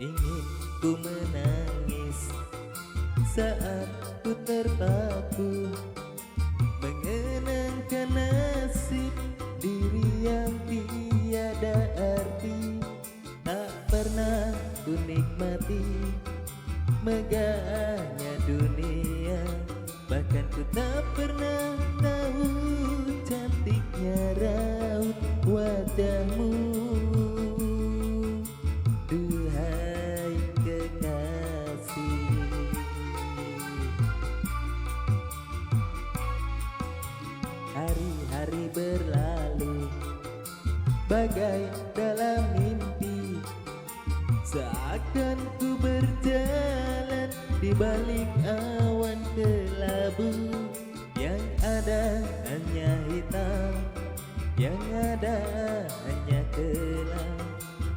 Ingin ku menangis saat ku terpaku Mengenangkan nasib diri yang tiada arti. Tak pernah ku nikmati megahnya dunia Bahkan ku tak pernah tahu cantiknya raut wajahmu Bagai dalam mimpi. Seakan ku berjalan di balik awan kelabu Yang ada hanya hitam Yang ada hanya gelap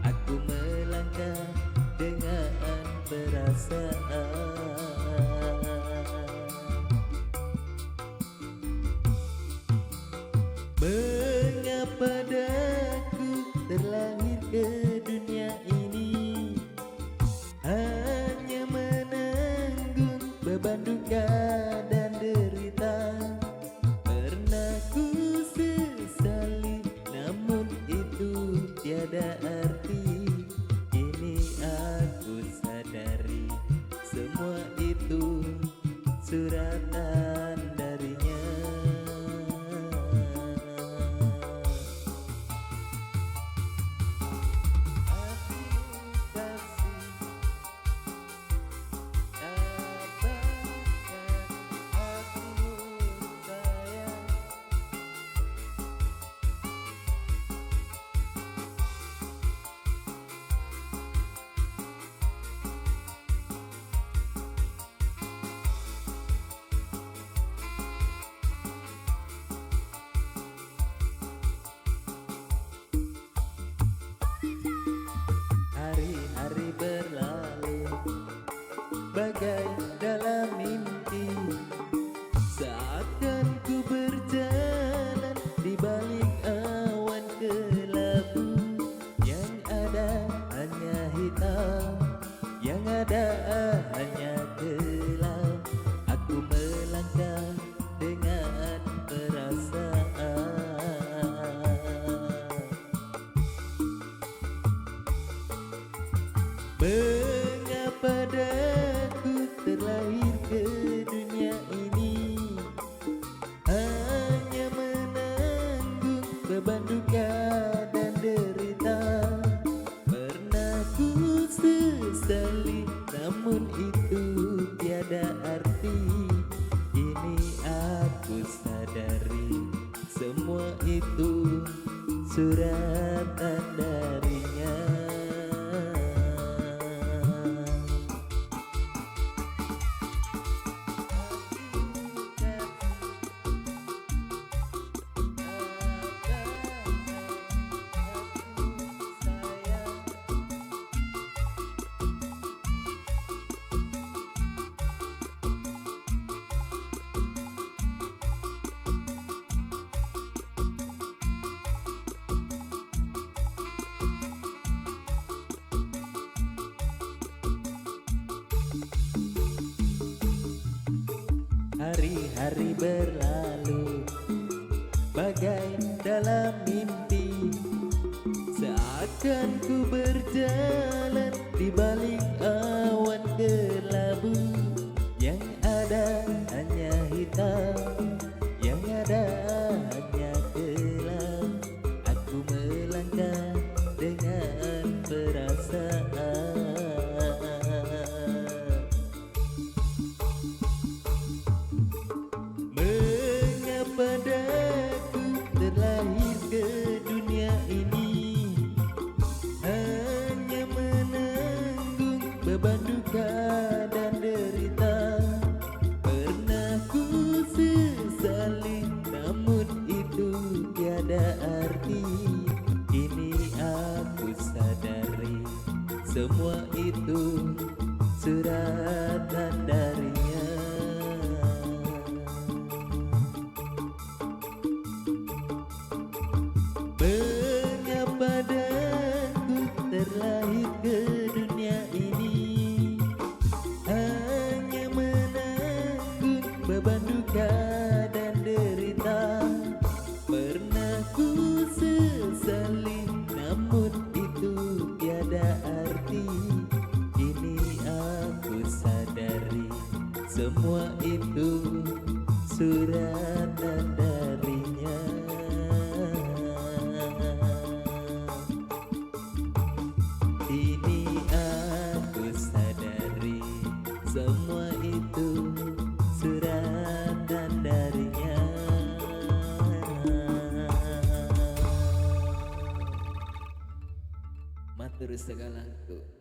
Aku melangkah dengan perasaan dalam mimpi. Seakan ku berjalan Di balik awan kelabu Yang ada hanya hitam Yang ada hanya gelap Aku melangkah dengan perasaan beban duka dan derita. Pernah ku sesali namun itu tiada arti. Kini aku sadari semua itu suratan Hari-hari berlalu. Bagai dalam mimpi Seakan ku berjalan Di balik awan kelabu Yang ada hanya hitam itu suratan darinya semua itu suratan darinya. Ini aku sadari semua itu suratan darinya. Matur segalaku